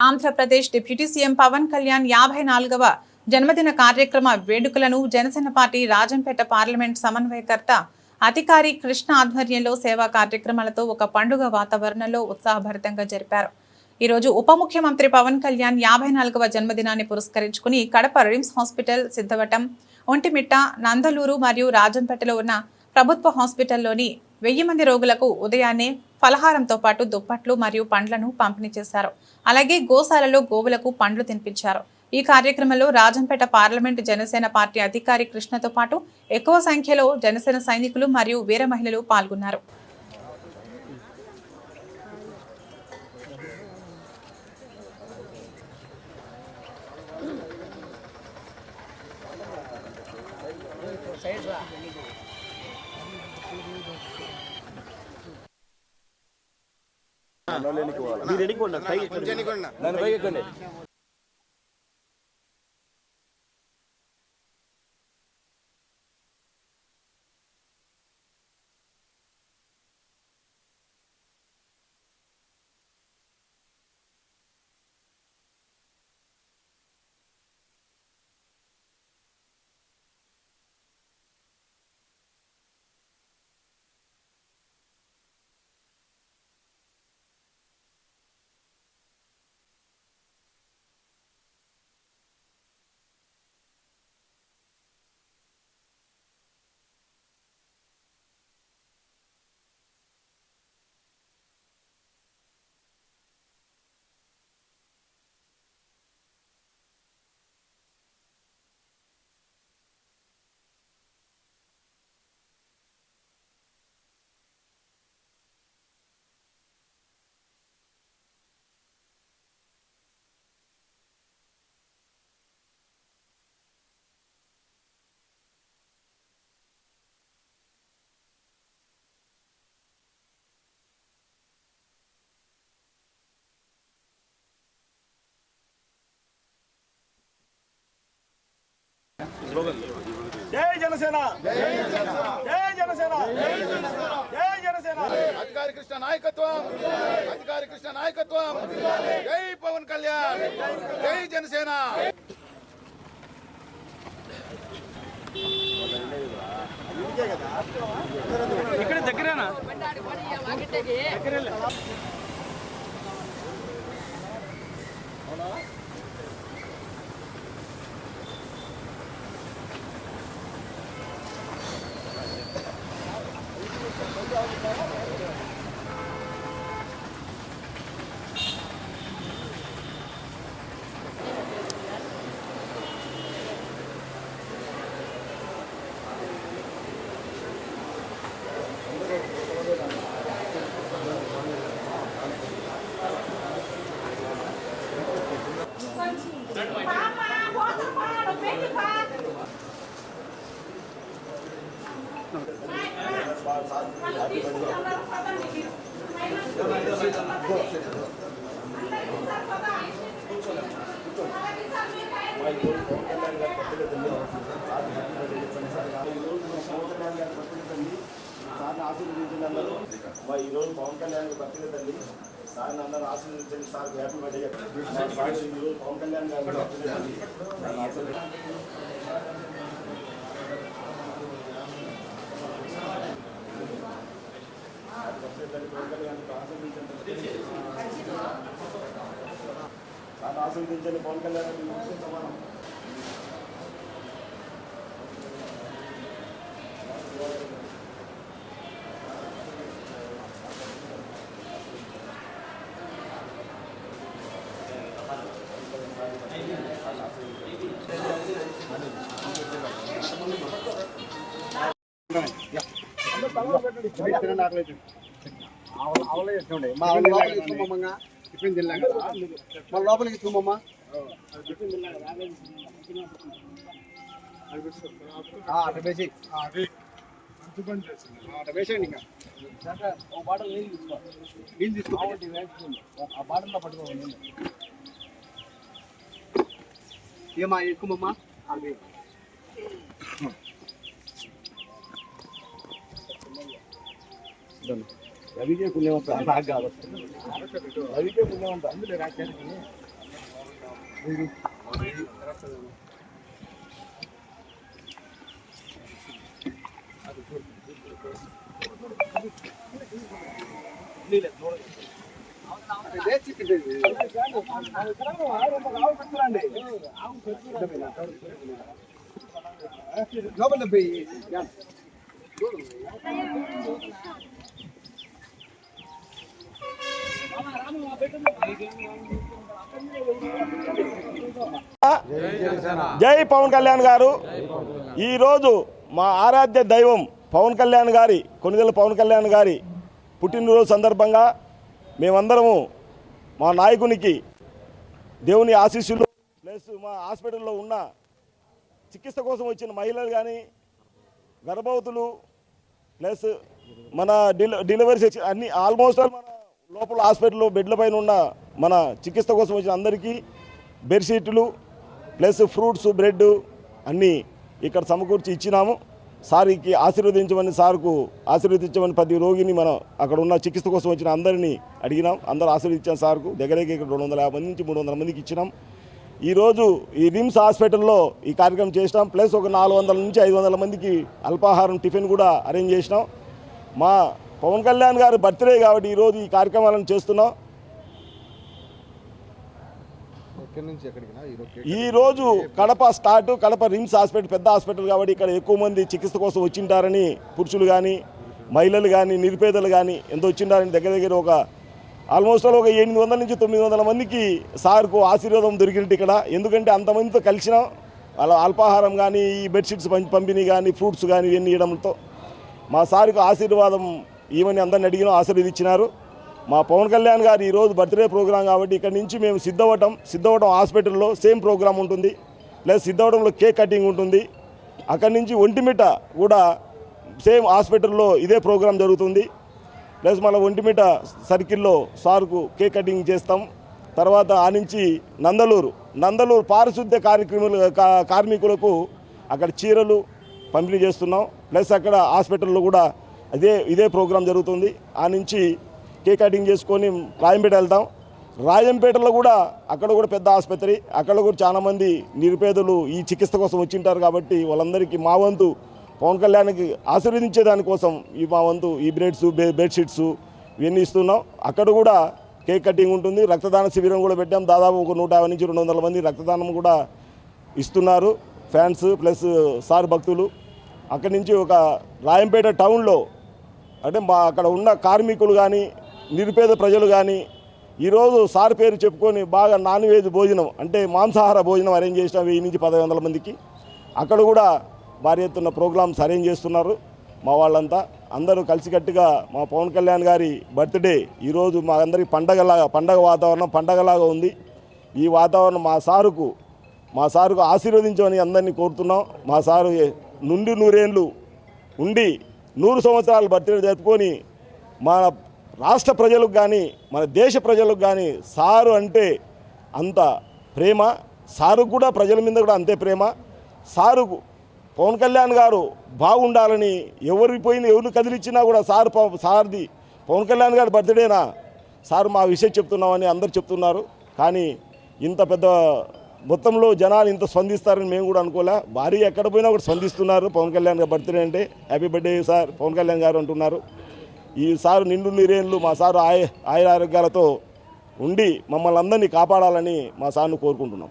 Andhra Pradesh deputy CM Pawan Kalyan యాభై నాలుగవ జన్మదిన కార్యక్రమ వేడుకలను జనసేన పార్టీ రాజంపేట పార్లమెంట్ సమన్వయకర్త అధికారి కృష్ణ ఆధ్వర్యంలో సేవా కార్యక్రమాలతో ఒక పండుగ వాతావరణంలో ఉత్సాహభరితంగా జరిపారు. ఈరోజు ఉప ముఖ్యమంత్రి పవన్ కళ్యాణ్ యాభై నాలుగవ జన్మదినాన్ని పురస్కరించుకుని కడప రిమ్స్ హాస్పిటల్ సిద్ధవటం ఒంటిమిట్ట నందలూరు మరియు రాజంపేటలో ఉన్న ప్రభుత్వ హాస్పిటల్లోని వెయ్యి మంది రోగులకు ఉదయాన్నే ఫలహారంతో పాటు దుప్పట్లు మరియు పండ్లను పంపిణీ చేశారు. అలాగే గోశాలలో గోవులకు పండ్లు తినిపించారు. ఈ కార్యక్రమంలో రాజంపేట పార్లమెంటు జనసేన పార్టీ అధికారి కృష్ణతో పాటు ఎక్కువ సంఖ్యలో జనసేన సైనికులు మరియు వీర మహిళలు పాల్గొన్నారు. సైడ్ రా మీరు ఎక్కండి. దాని పైకి ఎక్కండి జనసేన. జై జనసేన. జై జనసేన. అధికారి కృష్ణ నాయకత్వం. అధికారి కృష్ణ నాయకత్వం. జై పవన్ కళ్యాణ్. జై జనసేన. ఇక్కడ దగ్గరేనా? సార్ని ఆశీర్వదించండి మా ఈ పవన్ కళ్యాణ్ పత్రిక తల్లి. సార్ అందరూ ఆశీర్వదించండి సార్ హ్యాపీ బర్త్డే ఈరోజు సార్ ఈ రోజు పవన్ కళ్యాణ్ గారు పత్రిక తల్లి ఆశీర్వదించండి. పవన్ కళ్యాణ్ సమానం అందరూ తమ పెట్టండి కళ్యాణ్ ఆకలి మీ సమానం మా లోపలికి తీసుకోమమ్మా. టిఫిన్ తిన్నాం కదా మన లోపలికి తీసుకోమమ్మా. అట్లా వేసి. అట్లా వేసేయండి ఇంకా. ఒక బాటలు నీళ్ళు తీసుకో. నీళ్ళు తీసుకో. ఆ బాటల్లో పట్టుకోవాలి ఏమా ఎక్కువమ్మా అది రవికే పుణ్యవంత నాకు కాదు రవికే పుణ్యవంత అందులో రాజ్యానికి లోపల పోయి జై పవన్ కళ్యాణ్ గారు. ఈరోజు మా ఆరాధ్య దైవం పవన్ కళ్యాణ్ గారి కొనుగోలు పవన్ కళ్యాణ్ గారి పుట్టినరోజు సందర్భంగా మేమందరము మా నాయకునికి దేవుని ఆశీస్సులు ప్లస్ మా హాస్పిటల్లో ఉన్న చికిత్స కోసం వచ్చిన మహిళలు కానీ గర్భవతులు ప్లస్ మన డెలివరీస్ డెలివరీ అన్ని ఆల్మోస్ట్ ఆల్ మన లోపల హాస్పిటల్లో బెడ్ల పైన ఉన్న మన చికిత్స కోసం వచ్చిన అందరికీ బెడ్షీట్లు ప్లస్ ఫ్రూట్స్ బ్రెడ్ అన్నీ ఇక్కడ సమకూర్చి ఇచ్చినాము. సార్కి ఆశీర్వదించమని సార్కు ఆశీర్వదించమని ప్రతి రోగిని మనం అక్కడ ఉన్న చికిత్స కోసం వచ్చిన అందరినీ అడిగినాం. అందరూ ఆశీర్వదించాం సార్కు దగ్గరికి ఇక్కడ రెండు వందల యాభై నుంచి మూడు వందల మందికి ఇచ్చినాం. ఈరోజు ఈ రిమ్స్ హాస్పిటల్లో ఈ కార్యక్రమం చేసినాం. ప్లస్ ఒక నాలుగు వందల నుంచి ఐదు వందల మందికి అల్పాహారం టిఫిన్ కూడా అరేంజ్ చేసినాం. మా పవన్ కళ్యాణ్ గారి బర్త్డే కాబట్టి ఈరోజు ఈ కార్యక్రమాలను చేస్తున్నాం. ఈరోజు ఈ రోజు Kadapa start Kadapa RIMS hospital పెద్ద హాస్పిటల్ కాబట్టి ఇక్కడ ఎక్కువ మంది చికిత్స కోసం వచ్చింటారని పురుషులు కానీ మహిళలు కానీ నిరుపేదలు కానీ ఎంత వచ్చింటారని దగ్గర దగ్గర ఒక ఆల్మోస్ట్ ఆల్ ఒక ఎనిమిది వందల నుంచి తొమ్మిది వందల మందికి సార్కు ఆశీర్వాదం దొరికినట్టు ఇక్కడ. ఎందుకంటే అంతమందితో కలిసినాం. వాళ్ళ అల్పాహారం కానీ ఈ బెడ్షీట్స్ పంపిణీ కానీ ఫ్రూట్స్ కానీ ఇవన్నీ ఇవ్వడంతో మా సార్కు ఆశీర్వాదం ఈమెని అందరిని అడిగినాం ఆశీర్వదించినారు మా పవన్ కళ్యాణ్ గారు ఈరోజు బర్త్డే ప్రోగ్రాం కాబట్టి ఇక్కడ నుంచి మేము సిద్ధవటం సిద్ధవటం హాస్పిటల్లో సేమ్ ప్రోగ్రాం ఉంటుంది. ప్లస్ సిద్ధవటంలో కేక్ కటింగ్ ఉంటుంది. అక్కడి నుంచి ఒంటిమిట కూడా సేమ్ హాస్పిటల్లో ఇదే ప్రోగ్రాం జరుగుతుంది. ప్లస్ మళ్ళీ ఒంటిమిట సర్కిల్లో సార్కు కేక్ కటింగ్ చేస్తాం. తర్వాత ఆ నుంచి నందలూరు నందలూరు పారిశుద్ధ్య కార్యక్రమాలు కా- కార్మికులకు అక్కడ చీరలు పంపిణీ చేస్తున్నాం. ప్లస్ అక్కడ హాస్పిటల్లో కూడా అదే ఇదే ప్రోగ్రాం జరుగుతుంది. ఆ నుంచి కేక్ కటింగ్ చేసుకొని రాయంపేట వెళ్తాం. రాజంపేటలో కూడా అక్కడ కూడా పెద్ద ఆసుపత్రి అక్కడ కూడా చాలామంది నిరుపేదలు ఈ చికిత్స కోసం వచ్చింటారు కాబట్టి వాళ్ళందరికీ మా వంతు పవన్ కళ్యాణ్కి ఆశీర్వదించే దానికోసం ఈ మా వంతు ఈ బ్రెడ్స్ బె- బెడ్షీట్స్ ఇవన్నీ ఇస్తున్నాం. అక్కడ కూడా కేక్ కటింగ్ ఉంటుంది. రక్తదాన శిబిరం కూడా పెట్టాం. దాదాపు ఒక నూట యాభై నుంచి రెండు వందల మంది రక్తదానం కూడా ఇస్తున్నారు. ఫ్యాన్స్ ప్లస్ సార్ భక్తులు. అక్కడి నుంచి ఒక రాయంపేట టౌన్లో అంటే మా అక్కడ ఉన్న కార్మికులు కానీ నిరుపేద ప్రజలు కానీ ఈరోజు సార్ పేరు చెప్పుకొని బాగా నాన్ వెజ్ భోజనం అంటే మాంసాహార భోజనం అరేంజ్ చేసిన వెయ్యి నుంచి పదహైదు వందల మందికి. అక్కడ కూడా భారీ ఎత్తున్న ప్రోగ్రామ్స్ అరేంజ్ చేస్తున్నారు మా వాళ్ళంతా. అందరూ కలిసికట్టుగా మా పవన్ కళ్యాణ్ గారి బర్త్డే ఈరోజు మా అందరికి పండగలాగా పండగ వాతావరణం పండగలాగా ఉంది. ఈ వాతావరణం మా సారుకు మా సారుకు ఆశీర్వదించమని అందరినీ కోరుతున్నాం. మా సారు నుండి నూరేళ్ళు ఉండి నూరు సంవత్సరాలు బర్త్డే జరుపుకొని మన రాష్ట్ర ప్రజలకు కానీ మన దేశ ప్రజలకు కానీ సారు అంటే అంత ప్రేమ. సారు కూడా ప్రజల మీద కూడా అంతే ప్రేమ. సారు పవన్ కళ్యాణ్ గారు బాగుండాలని ఎవరికి పోయిన ఎవరు కదిలిచ్చినా కూడా సార్ సార్ది పవన్ కళ్యాణ్ గారి బర్త్డేనా? సార్ మా విషయం చెప్తున్నామని అందరు చెప్తున్నారు. కానీ ఇంత పెద్ద మొత్తంలో జనాలు ఇంత స్పందిస్తారని మేము కూడా అనుకోలే. భారీ ఎక్కడ పోయినా కూడా స్పందిస్తున్నారు. పవన్ కళ్యాణ్ గారు బర్త్డే అంటే happy birthday sir Pawan Kalyan garu అంటున్నారు. ఈ సారు నిండు నీరేళ్ళు మా సారు ఆయ ఆయుర ఆరోగ్యాలతో ఉండి మమ్మల్ని అందరినీ కాపాడాలని మా సార్ను కోరుకుంటున్నాం.